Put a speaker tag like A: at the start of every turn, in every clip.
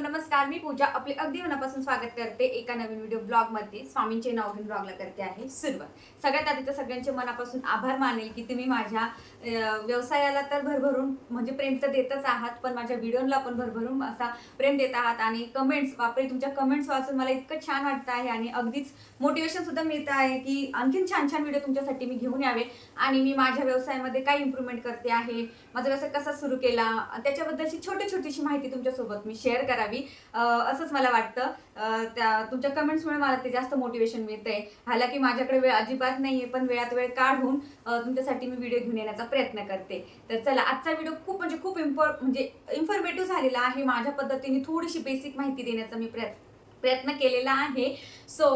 A: नमस्कार मी पूजा. आपले अगदी मनापासून स्वागत करते एका नवीन व्हिडिओ ब्लॉगमध्ये स्वामींचे नाव घेऊन ब्लॉगला करते आहे सुरुवात. सगळ्यात आधी तर सगळ्यांचे मनापासून आभार मानेल की तुम्ही माझ्या व्यवसायाला तर भरभरून म्हणजे प्रेम तर देतच आहात पण माझ्या व्हिडिओला पण भरभरून असा प्रेम देत आहात आणि कमेंट्स बापरे तुमच्या कमेंट्स वाचून मला इतकं छान वाटतं आहे आणि अगदीच मोटिवेशन सुद्धा मिळतं आहे की आणखीन छान छान व्हिडिओ तुमच्यासाठी मी घेऊन यावे आणि मी माझ्या व्यवसायामध्ये काय इम्प्रूव्हमेंट करते आहे. माझा व्यवसाय कसा सुरू केला? त्याच्याबद्दलची छोटी छोटीशी माहिती तुमच्यासोबत मी शेअर करावी. असंच मला वाटतं. त्या तुमच्या कमेंट्समुळे मला ते जास्त मोटिवेशन मिळतंय. हालाकी माझ्याकडे वेळ अजिबात नाही आहे पण वेळात वेळ काढून तुमच्यासाठी मी व्हिडिओ घेऊन येण्याचा प्रयत्न करते. तर चला आजचा व्हिडिओ खूप म्हणजे खूप इम्पॉ म्हणजे इन्फॉर्मेटिव्ह झालेला आहे. माझ्या पद्धतीने थोडीशी बेसिक माहिती देण्याचा मी प्रयत्न प्रयत्न केलेला आहे. सो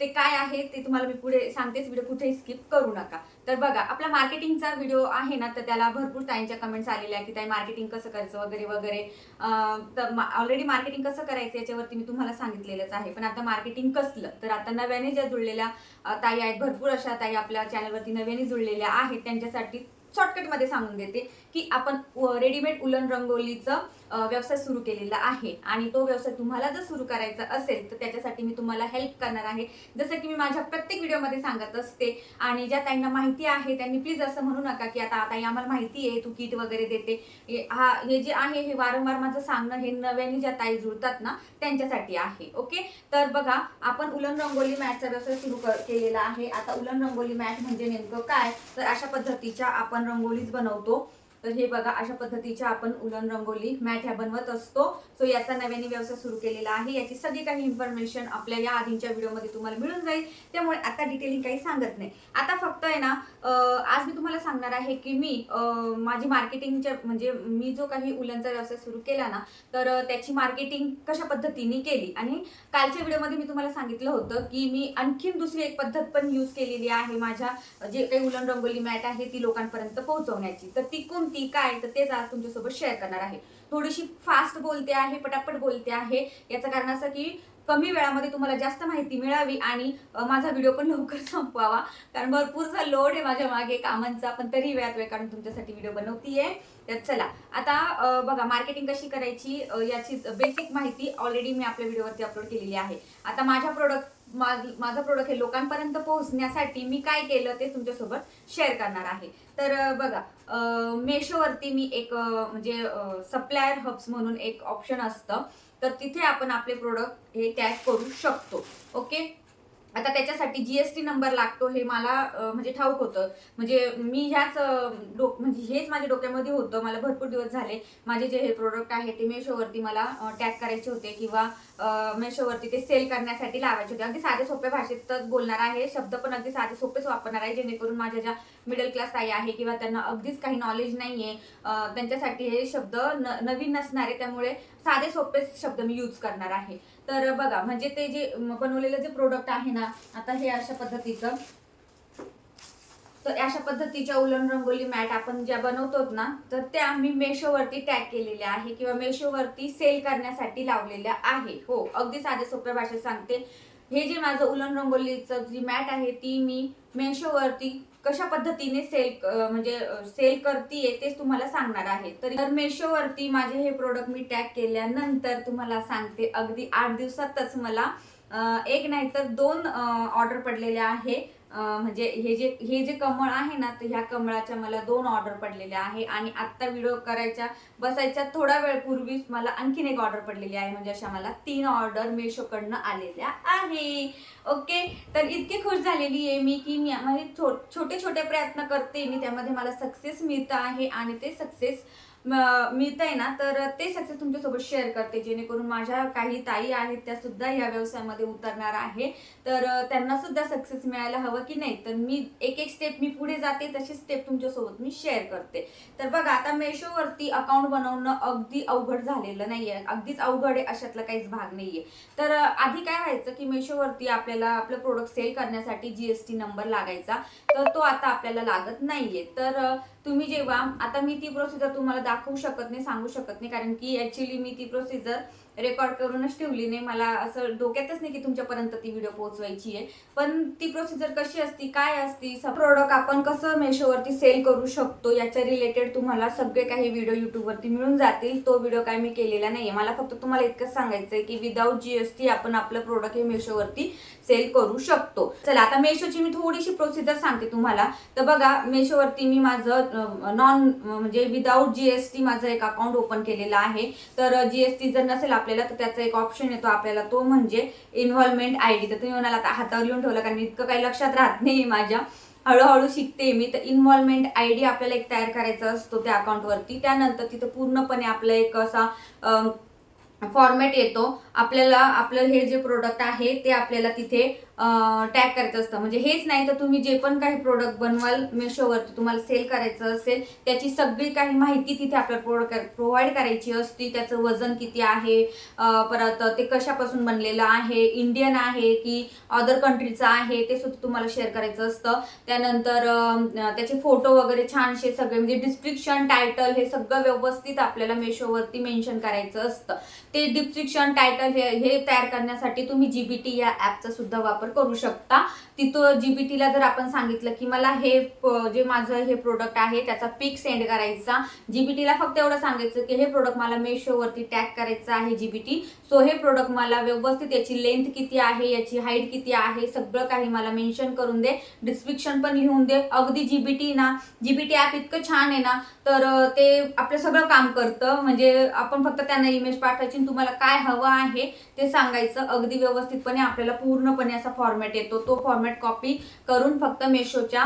A: ते काय आहे ते तुम्हाला मी पुढे सांगतेच व्हिडिओ कुठेही स्किप करू नका. तर बघा आपला मार्केटिंगचा व्हिडिओ आहे ना तर त्याला भरपूर ताईंच्या कमेंट्स आलेल्या आहेत की ताई मार्केटिंग कसं करायचं वगैरे वगैरे. तर ऑलरेडी मार्केटिंग कसं करायचं याच्यावरती मी तुम्हाला सांगितलेलंच आहे. पण आता मार्केटिंग कसलं? तर आता नव्याने ज्या जुळलेल्या ताई आहेत भरपूर अशा ताई आपल्या चॅनलवरती नव्याने जुळलेल्या आहेत. त्यांच्यासाठी शॉर्टकटमध्ये सांगून देते की आपण रेडीमेड उलन रंगोलीचं व्यवसाय सुरू केलेला आहे. आणि तो व्यवसाय तुम्हाला जर सुरू करायचा असेल तर त्याच्यासाठी मी तुम्हाला हेल्प करणार आहे. जसं की मी माझ्या प्रत्येक व्हिडिओमध्ये सांगत असते. आणि ज्या ताईंना माहिती आहे त्यांनी प्लीज असं म्हणू नका की आता ताई आम्हाला माहिती आहे तू किट वगैरे देते. हा हे जे आहे हे वारंवार माझं सांगणं हे नव्याने ज्या ताई जुळतात ना त्यांच्यासाठी आहे. ओके तर बघा आपण उलन रंगोली मॅटचा व्यवसाय सुरू केलेला आहे. आता उलन रंगोली मॅट म्हणजे नेमकं काय? तर अशा पद्धतीच्या आपण रंगोलीच बनवतो. तर हे बघा अशा पद्धतीच्या आपण उलन रंगोली मॅट ह्या बनवत असतो. सो याचा नव्याने व्यवसाय सुरू केलेला आहे. याची सगळी काही इन्फॉर्मेशन आपल्या या आधीच्या व्हिडिओमध्ये तुम्हाला मिळून जाईल. त्यामुळे आता डिटेलिंग काही सांगत नाही. आता फक्त आहे ना आज मी तुम्हाला सांगणार आहे की मी माझी मार्केटिंगच्या म्हणजे मी जो काही उलनचा व्यवसाय सुरू केला ना तर त्याची मार्केटिंग कशा पद्धतीने केली? आणि कालच्या व्हिडिओमध्ये मी तुम्हाला सांगितलं होतं की मी आणखीन दुसरी एक पद्धत पण यूज केलेली आहे माझ्या जे काही उलन रंगोली मॅट आहे ती लोकांपर्यंत पोहोचवण्याची. तर ती कोणती? काय तर तेच आज तुमच्यासोबत शेअर करणार आहे. थोडीशी फास्ट बोलते आहे पटापट बोलते आहे. याचं कारण असं की कमी वेळामध्ये तुम्हाला जास्त माहिती मिळावी आणि माझा व्हिडिओ पण लवकर संपवावा. कारण भरपूरचा लोड आहे माझ्या मागे कामांचा पण तरी वेळात वेळ काढून तुमच्यासाठी व्हिडिओ बनवतीये. तर चला आता बघा मार्केटिंग कशी करायची याची बेसिक माहिती ऑलरेडी मी आपल्या व्हिडिओवरती अपलोड केलेली आहे. आता माझ्या प्रोडक्ट माझं प्रोडक्ट हे लोकांपर्यंत पोहोचण्यासाठी मी काय केलं ते तुमच्यासोबत शेअर करणार आहे. तर बघा मेशोवरती मी एक म्हणजे सप्लायर हब्स म्हणून एक ऑप्शन असतं. तर तिथे आपण आपले प्रोडक्ट हे टॅग करू शकतो. ओके आता त्याच्यासाठी जीएसटी नंबर लागतो हे मला म्हणजे ठाऊक होतं. म्हणजे मी ह्याच डोक म्हणजे हेच माझ्या डोक्यामध्ये होतं. मला भरपूर दिवस झाले. माझे जे हे प्रोडक्ट आहे ते मेशोवरती मला टॅग करायचे होते किंवा मेशोवरती ते सेल करण्यासाठी लावायचे होते. अगदी साधे सोप्या भाषेतच बोलणार आहे. शब्द पण अगदी साधे सोपेच वापरणार आहे जेणेकरून माझ्या ज्या मिडल क्लास ताई आहे किंवा त्यांना अगदीच काही नॉलेज नाही आहे त्यांच्यासाठी हे शब्द न- नवीन नसणारे त्यामुळे साधे सोपे शब्द मी यूज करणार आहे. तर बघा म्हणजे ते जे बनवलेलं जे प्रोडक्ट आहे ना आता हे अशा पद्धतीचं. तर अशा पद्धतीच्या उलन रंगोली मॅट आपण ज्या बनवतो ना तर त्या मी मेशोवरती टॅग केलेल्या आहे किंवा मेशोवरती सेल करण्यासाठी लावलेल्या आहे. हो अगदी साध्या सोप्या भाषेत सांगते. हे जे माझं उलन रंगोलीचं जी मॅट आहे ती मी मेशोवरती कशा पद्धतीने सेल म्हणजे सेल करतीये तेच तुम्हाला सांगणार आहे. तर मेशोवरती माझे हे प्रोडक्ट मी टॅग केल्यानंतर तुम्हाला सांगते अगदी आठ दिवसातच मला एक नाही तर दोन ऑर्डर पडलेल्या आहे. म्हणजे हे जे हे जे कमळ आहे ना तर ह्या कमळाच्या मला दोन ऑर्डर पडलेल्या आहे. आणि आत्ता व्हिडिओ करायच्या बसायच्या थोडा वेळ पूर्वीच मला आणखीन एक ऑर्डर पडलेली आहे. म्हणजे अशा मला तीन ऑर्डर मेशोकडनं आलेल्या आहे. ओके तर इतकी खुश झालेली आहे मी की मी म्हणजे छो- छोटे छोटे प्रयत्न करते. मी त्यामध्ये मला सक्सेस मिळतं आहे आणि ते सक्सेस मिळत आहे ना? तर ते सक्सेस तुमच्यासोबत शेअर करते जेणेकरून माझ्या काही ताई आहेत त्या सुद्धा या व्यवसायामध्ये उतरणार आहे. तर त्यांना सुद्धा सक्सेस मिळायला हवं की नाही? तर मी एक एक स्टेप मी पुढे जाते तशी स्टेप तुमच्यासोबत मी शेअर करते. तर बघा आता मेशोवरती अकाउंट बनवणं अगदी अवघड झालेलं नाहीये. अगदीच अवघड आहे अशातला काहीच भाग नाहीये. तर आधी काय व्हायचं की मेशोवरती आपल्याला आपलं प्रोडक्ट सेल करण्यासाठी जीएसटी नंबर लागायचा. तर तो आता आपल्याला लागत नाहीये. तर तुम्ही जेव्हा आता मी ती प्रोसिजर तुम्हाला दाखवू शकत नाही सांगू शकत नाही कारण की ॲक्च्युली मी ती प्रोसिजर रेकॉर्ड करूनच ठेवली नाही. मला असं डोक्यातच नाही की तुमच्यापर्यंत ती व्हिडिओ पोहोचवायची आहे. पण ती प्रोसिजर कशी असती काय असती प्रोडक्ट आपण कसं मेशोवरती सेल करू शकतो याच्या रिलेटेड तुम्हाला सगळे काही व्हिडिओ युट्यूबवरती मिळून जातील. तो व्हिडिओ काय मी केलेला नाहीये. मला फक्त तुम्हाला इतकंच सांगायचं आहे की विदाऊट जीएसटी आपण आपलं प्रोडक्ट हे मेशोवरती सेल करू शकतो. चला आता मेशोची मी थोडीशी प्रोसिजर सांगते तुम्हाला. तर बघा मेशोवरती मी माझं नॉन म्हणजे विदाऊट जीएसटी माझं एक अकाउंट ओपन केलेलं आहे. तर जीएसटी जर नसेल आपल्याला तर त्याचा एक ऑप्शन येतो आपल्याला तो म्हणजे इन्व्हॉल्वमेंट आय डी तर तुम्ही म्हणाल आता हातावर लिहून ठेवलं कारण इतकं काही लक्षात राहत नाही माझ्या. हळूहळू शिकते मी. तर इन्व्हॉल्वमेंट आय डी आपल्याला एक तयार करायचा असतो त्या अकाउंटवरती त्यानंतर तिथं पूर्णपणे आपला एक असा फॉर्मॅट येतो. आपल्याला आपलं हे जे प्रोडक्ट आहे ते आपल्याला तिथे टॅग करायचं असतं. म्हणजे हेच नाही तर तुम्ही जे पण काही प्रोडक्ट बनवाल मेशोवरती तुम्हाला सेल करायचं असेल त्याची सगळी काही माहिती तिथे आपल्याला प्रोडक्ट प्रोव्हाइड करायची असती. त्याचं वजन किती आहे परत ते कशापासून बनलेलं आहे इंडियन आहे की अदर कंट्रीचं आहे ते सुद्धा तुम्हाला शेअर करायचं असतं. त्यानंतर त्याचे फोटो वगैरे छानसे सगळे म्हणजे डिस्क्रिप्शन टायटल हे सगळं व्यवस्थित आपल्याला मेशोवरती मेन्शन करायचं असतं. ते डिस्क्रिप्शन टायटल हे हे तयार करण्यासाठी तुम्ही जीबीटी या ॲपचा सुद्धा वापर करू शकता. तिथं जीबीटीला जर आपण सांगितलं की मला हे जे माझं हे प्रोडक्ट आहे त्याचा पिक सेंड करायचा. जीबीटीला फक्त एवढं सांगायचं की हे प्रोडक्ट मला मेशोवरती टॅग करायचं आहे जीबीटी सो हे प्रोडक्ट मला व्यवस्थित याची लेंथ किती आहे याची हाईट किती आहे सगळं काही मला मेन्शन करून दे. डिस्क्रिप्शन पण लिहून दे. अगदी जीबीटी ना जीबीटी ॲप इतकं छान आहे ना तर ते आपलं सगळं काम करतं. म्हणजे आपण फक्त त्यांना इमेज पाठवायची तुम्हाला काय हवं आहे ते सांगायचं. अगदी व्यवस्थितपणे आपल्याला पूर्णपणे असा फॉर्मॅट येतो. तो फॉर्मॅट कॉपी करून फक्त मेशोच्या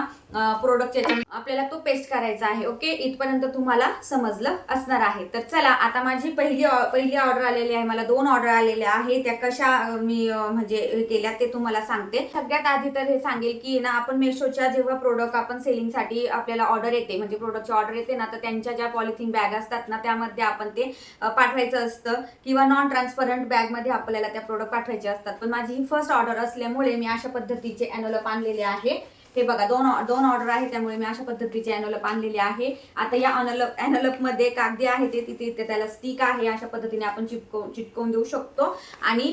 A: प्रोडक्टच्या आपल्याला तो पेस्ट करायचा आहे ओके? इथपर्यंत तुम्हाला समजलं असणार आहे. तर चला आता माझी पहिली पहिली ऑर्डर आलेली आहे मला दोन ऑर्डर आलेल्या आहे त्या कशा मी म्हणजे केल्या ते तुम्हाला सांगते. सगळ्यात आधी तर हे सांगेल की ना आपण मेशोच्या जेव्हा प्रोडक्ट आपण सेलिंगसाठी आपल्याला ऑर्डर येते म्हणजे प्रोडक्टची ऑर्डर येते ना तर त्यांच्या ज्या पॉलिथिन बॅग असतात ना त्यामध्ये आपण ते पाठवायचं असतं. किंवा नॉन ट्रान्सपरंट बॅगमध्ये आपल्याला त्या प्रोडक्ट पाठवायचे असतात. पण माझी ही फर्स्ट ऑर्डर असल्यामुळे मी अशा पद्धतीचे अॅनोलप आणलेले आहे हे बघा दोन दोन ऑर्डर आहे त्यामुळे मी अशा पद्धतीचे अॅनोलप आणलेले आहे. आता या अनलप अॅनोलपमध्ये कागदी आहे ते तिथे तिथे त्याला स्टिक आहे अशा पद्धतीने आपण चिपकवून चिटकवून देऊ शकतो. आणि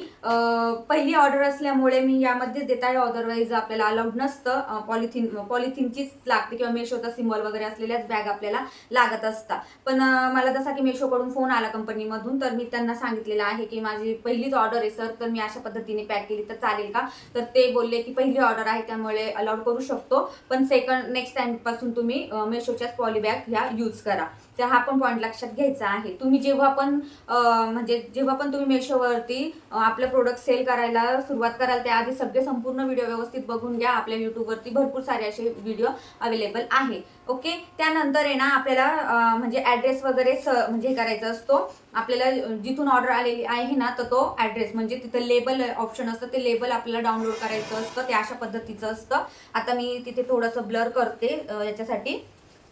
A: पहिली ऑर्डर असल्यामुळे मी यामध्येच देत आहे ऑर्डरवाईज आपल्याला अलाउड नसतं. पॉलिथिन पॉलिथिनचीच लागते किंवा मेशोचा सिम्बॉल वगैरे असलेल्याच बॅग आपल्याला लागत असतात. पण मला जसा की मेशोकडून फोन आला कंपनीमधून तर मी त्यांना सांगितलेलं आहे की माझी पहिलीच ऑर्डर आहे सर तर मी अशा पद्धतीने पॅक केली तर चालेल का? तर ते बोलले की पहिली ऑर्डर आहे त्यामुळे अलाउड करू शकतो पण सेकंड नेक्स्ट टाइमपासून तुम्ही मेशोच्याच पॉलीबॅग ह्या यूज करा. तर हा पण पॉईंट लक्षात घ्यायचा आहे. तुम्ही जेव्हा पण म्हणजे जेव्हा पण तुम्ही मेशोवरती आपलं प्रोडक्ट सेल करायला सुरुवात कराल त्याआधी सगळे संपूर्ण व्हिडिओ व्यवस्थित बघून घ्या. आपल्या युट्यूबवरती भरपूर सारे असे व्हिडिओ अवेलेबल आहे. ओके? त्यानंतर आहे ना आपल्याला म्हणजे ॲड्रेस वगैरे स म्हणजे हे करायचा असतो. आपल्याला जिथून ऑर्डर आलेली आहे ना तर तो ॲड्रेस म्हणजे तिथं लेबल ऑप्शन असतं. ते लेबल आपल्याला डाउनलोड करायचं असतं. ते अशा पद्धतीचं असतं. आता मी तिथे थोडंसं ब्लर करते याच्यासाठी.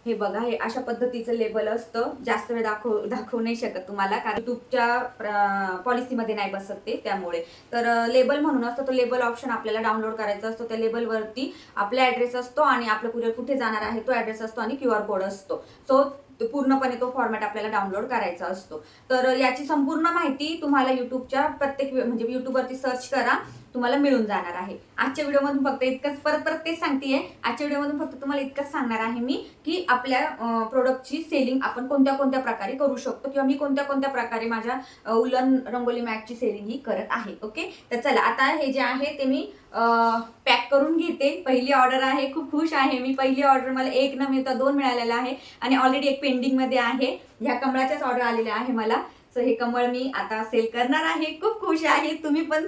A: हे बघा हे अशा पद्धतीचं लेबल असतं. जास्त वेळ दाखवू दाखवू नाही शकत तुम्हाला कारण युट्यूबच्या पॉलिसीमध्ये नाही बसत ते त्यामुळे. तर लेबल म्हणून असतं तो लेबल ऑप्शन आपल्याला डाउनलोड करायचा असतो. त्या लेबलवरती आपला ॲड्रेस असतो आणि आपलं कुरिअर कुठे जाणार आहे तो ॲड्रेस असतो आणि क्यू आर कोड असतो सो पूर्णपणे तो फॉर्मॅट आपल्याला डाउनलोड करायचा असतो. तर याची संपूर्ण माहिती तुम्हाला युट्यूबच्या प्रत्येक म्हणजे युट्यूबवरती सर्च करा. तुम्हाला मिळून जाणार आहे. आजच्या व्हिडिओमधून फक्त इतकंच. परत परत तेच सांगते आजच्या व्हिडिओमधून फक्त तुम्हाला इतकंच सांगणार आहे मी की आपल्या प्रोडक्टची सेलिंग आपण कोणत्या कोणत्या प्रकारे करू शकतो किंवा मी कोणत्या कोणत्या प्रकारे माझ्या उलन रंगोली मॅटची सेलिंग ही करत आहे. ओके तर चला आता हे जे आहे ते मी पॅक करून घेते. पहिली ऑर्डर आहे. खूप खुश आहे मी. पहिली ऑर्डर मला एक न मिळता दोन मिळालेला आहे. आणि ऑलरेडी एक पेंडिंगमध्ये आहे. ह्या कमळाच्याच ऑर्डर आलेल्या आहे मला. सो हे कमळ मी आता सेल करणार आहे. खूप खुश आहे. तुम्ही पण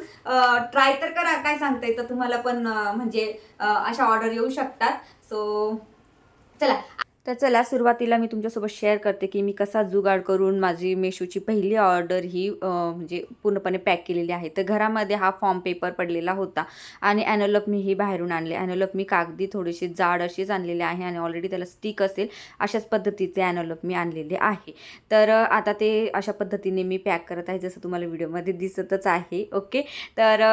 A: ट्राय तर करा. काय सांगता येतं? तुम्हाला पण म्हणजे अशा ऑर्डर येऊ शकतात. सो चला. तर चला सुरुवातीला मी तुमच्यासोबत शेअर करते की मी कसा जुगाड करून माझी मेशोची पहिली ऑर्डर ही म्हणजे पूर्णपणे पॅक केलेली आहे. तर घरामध्ये हा फॉर्म पेपर पडलेला होता आणि ॲनोलप मी ही बाहेरून आणले. ॲनोलप मी कागदी थोडीशी जाड अशीच आणलेली आहे आणि ऑलरेडी त्याला स्टिक असेल अशाच पद्धतीचे ॲनोलप मी आणलेले आहे. तर आता ते अशा पद्धतीने मी पॅक करत आहे जसं तुम्हाला व्हिडिओमध्ये दिसतच आहे. ओके? तर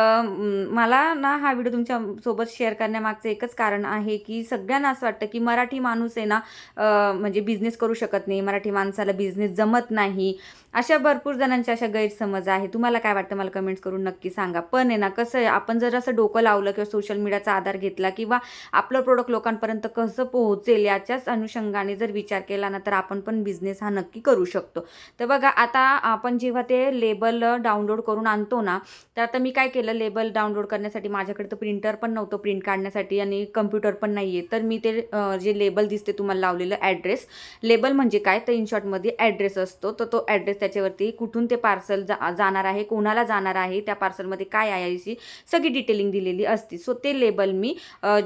A: मला ना हा व्हिडिओ तुमच्यासोबत शेअर करण्यामागचं एकच कारण आहे की सगळ्यांना असं वाटतं की मराठी माणूस आहे ना म्हणजे बिझनेस करू शकत नाही मराठी माणसाला बिझनेस जमत नाही अशा भरपूर जणांच्या अशा गैरसमज आहे. तुम्हाला काय वाटतं? मला कमेंट्स करून नक्की सांगा. पण आहे ना कसं आहे आपण जर असं डोकं लावलं किंवा सोशल मीडियाचा आधार घेतला किंवा आपलं प्रोडक्ट लोकांपर्यंत कसं पोहोचेल याच्याच अनुषंगाने जर विचार केला ना तर आपण पण बिझनेस हा नक्की करू शकतो. तर बघा आता आपण जेव्हा ते लेबल डाउनलोड करून आणतो ना तर आता मी काय केलं? लेबल डाउनलोड करण्यासाठी माझ्याकडे तर प्रिंटर पण नव्हतं प्रिंट काढण्यासाठी आणि कम्प्युटर पण नाही आहे तर मी ते जे लेबल दिसते तुम्हाला लावलेलं ॲड्रेस लेबल म्हणजे काय? तर इन शॉर्टमध्ये ॲड्रेस असतो. तर तो ॲड्रेस त्याच्यावरती कुठून ते पार्सल जा जाणार आहे कोणाला जाणार आहे त्या पार्सलमध्ये काय आहे याची सगळी डिटेलिंग दिलेली असते. सो ते लेबल मी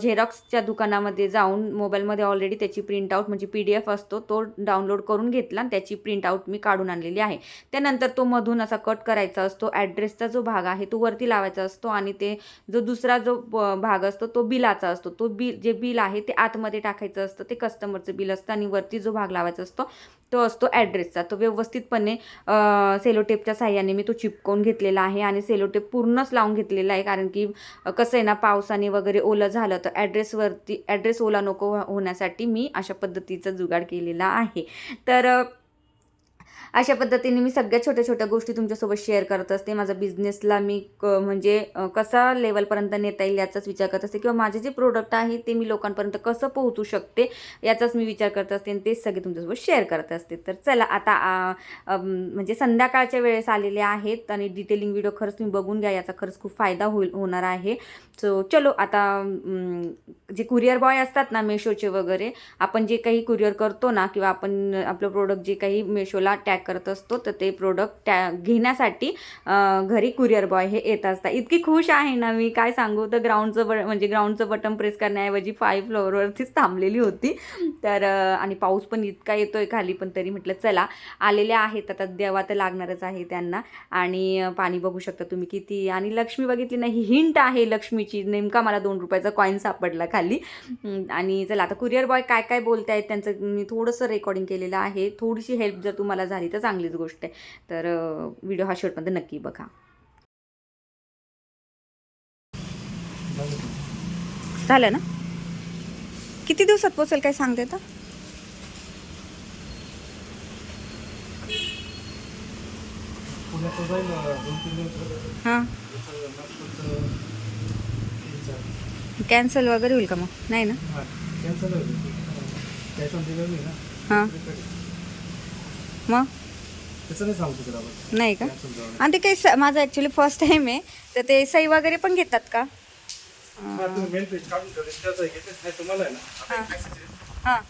A: झेरॉक्सच्या दुकानामध्ये जाऊन मोबाईलमध्ये ऑलरेडी त्याची प्रिंटआउट म्हणजे पी डी एफ असतो तो डाउनलोड करून घेतला आणि त्याची प्रिंटआउट मी काढून आणलेली आहे. त्यानंतर तो मधून असा कट करायचा असतो. ॲड्रेसचा जो भाग आहे तो वरती लावायचा असतो आणि ते जो दुसरा जो भाग असतो तो बिलाचा असतो. तो बिल जे बिल आहे ते आतमध्ये टाकायचं असतं ते कस्टमरचं बिल असतं आणि वरती जो भाग लावायचा असतो तो असतो ॲड्रेसचा तो व्यवस्थितपणे सेलोटेपच्या साह्याने मी तो चिपकवून घेतलेला आहे आणि सेलोटेप पूर्णच लावून घेतलेला आहे. कारण की कसं आहे ना पावसाने वगैरे ओलं झालं तर ॲड्रेसवरती ॲड्रेस ओला नको हो- होण्यासाठी मी अशा पद्धतीचा जुगाड केलेला आहे. तर अशा पद्धतीने मी सगळ्या छोट्या छोट्या गोष्टी तुमच्यासोबत शेअर करत असते. माझा बिझनेसला मी क म्हणजे कसा लेवलपर्यंत नेता येईल याचाच विचार करत असते. किंवा माझे जे प्रोडक्ट आहे ते मी लोकांपर्यंत कसं पोहोचू शकते याचाच मी विचार करत असते आणि तेच सगळे तुमच्यासोबत शेअर करत असते. तर चला आता म्हणजे संध्याकाळच्या वेळेस आलेले आहेत आणि डिटेलिंग व्हिडिओ खरंच तुम्ही बघून घ्या. याचा खरंच खूप फायदा होईल होणार आहे. सो चलो आता जे कुरिअर बॉय असतात ना मेशोचे वगैरे आपण जे काही कुरिअर करतो ना किंवा आपण आपलं प्रोडक्ट जे काही मेशोला टॅग करत असतो तर ते प्रोडक्ट टॅ घेण्यासाठी घरी कुरिअर बॉय हे येत असतात. इतकी खुश आहे ना मी काय सांगू? तर ग्राउंडचं ब म्हणजे ग्राउंडचं बटन प्रेस करण्याऐवजी फाय फ्लोअरवरतीच थांबलेली होती. तर आणि पाऊस पण इतका येतो आहे खाली पण तरी म्हटलं चला आलेले आहेत. आता देवा तर लागणारच आहे त्यांना. आणि पाणी बघू शकता तुम्ही किती. आणि लक्ष्मी बघितली नाही हिंट आहे लक्ष्मीची. नेमका मला दोन रुपयाचा कॉईन सापडला खाली. आणि चला आता कुरिअर बॉय काय काय बोलत आहेत त्यांचं मी थोडंसं रेकॉर्डिंग केलेलं आहे. थोडीशी हेल्प जर तुम्हाला झाली तर चांगलीच गोष्ट आहे. तर व्हिडिओ हा शेवटमध्ये नक्की बघा. झालं ना? किती दिवसात पोचेल काय सांगते तर. हां. कॅन्सल वगैरे होईल का मग? नाही ना?
B: हां
A: हां. मग?
B: नाही
A: का? आणि ते काही स- माझं ॲक्च्युली फर्स्ट टाईम आहे. तर ते सही वगैरे पण घेतात का?
B: हां.
A: हां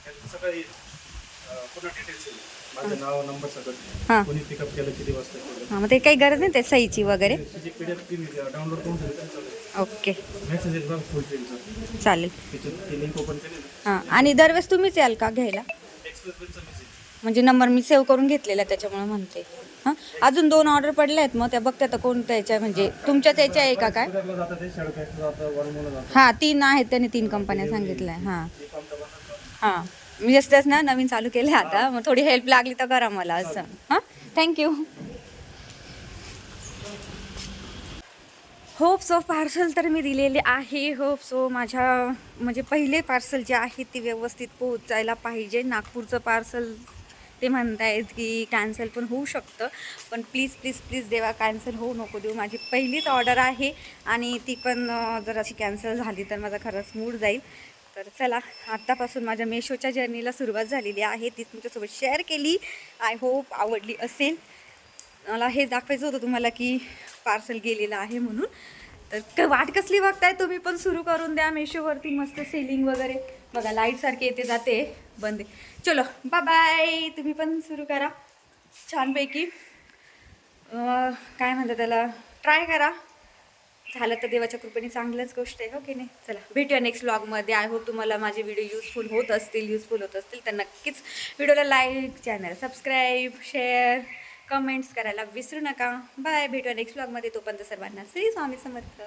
B: माझं नाव नंबर
A: हां.
B: सगळं कोणी पिकअप केलं किती वाजता केलं.
A: हां मग ते काही गरज नाही ते सहीची वगैरे?
B: त्याची पी डी एफ डाउनलोड करून ठेवली तरी चालेल.
A: ओके.
B: मेसेज फुल
A: चालेल.
B: त्याच्यात ते लिंक ओपन केली ना
A: हां. आणि दरवेळेस तुम्हीच याल का घ्यायला?
B: एक्सप्रेस
A: म्हणजे नंबर मी सेव्ह करून घेतलेला त्याच्यामुळे म्हणते. हां? अजून दोन ऑर्डर पडल्या आहेत मग त्या बघते आता कोणत्या याच्या म्हणजे तुमच्याच याच्या आहे का काय? हां तीन आहेत त्याने तीन कंपन्या सांगितल्या हां. हां मी जास्तच ना नवीन चालू केले आता मग थोडी हेल्प लागली तर करा मला असं. हां? थँक्यू होप सो पार्सल तर मी दिलेले आहे होप सो माझ्या म्हणजे पहिले पार्सल जे आहे ते व्यवस्थित पोहोचायला पाहिजे. नागपूरचं पार्सल ते म्हणतायत की कॅन्सल पण होऊ शकतं. पण प्लीज प्लीज प्लीज देवा कॅन्सल होऊ नको देऊ. माझी पहिलीच ऑर्डर आहे आणि ती पण जर अशी कॅन्सल झाली तर माझा खरंच मूड जाईल. तर चला आत्तापासून माझ्या मेशोच्या जर्नीला सुरुवात झालेली आहे. ती तुमच्यासोबत शेअर केली. आय होप आवडली असेल. मला हे दाखवायचं होतं तुम्हाला की पार्सल गेलेलं आहे म्हणून. तर क- वाट कसली बघताय तुम्ही पण सुरू करून द्या मेशोवरती मस्त सेलिंग वगैरे. बघा लाइट सारखी येते जाते. बंद चलो बाय बाय तुम्ही पण सुरू करा. छानपैकी. काय म्हणतात त्याला? ट्राय करा. झालं तर देवाच्या कृपेने चांगलंच गोष्ट आहे हो की नाही? चला भेटूया नेक्स्ट व्लॉगमध्ये आय होप तुम्हाला माझे व्हिडिओ यूजफुल होत असतील यूजफुल होत असतील तर नक्कीच व्हिडिओला like channel subscribe share comments करायला विसरू नका. बाय भेटूया नेक्स्ट व्लॉगमध्ये तोपर्यंत सर्वांना श्री स्वामी समर्थ.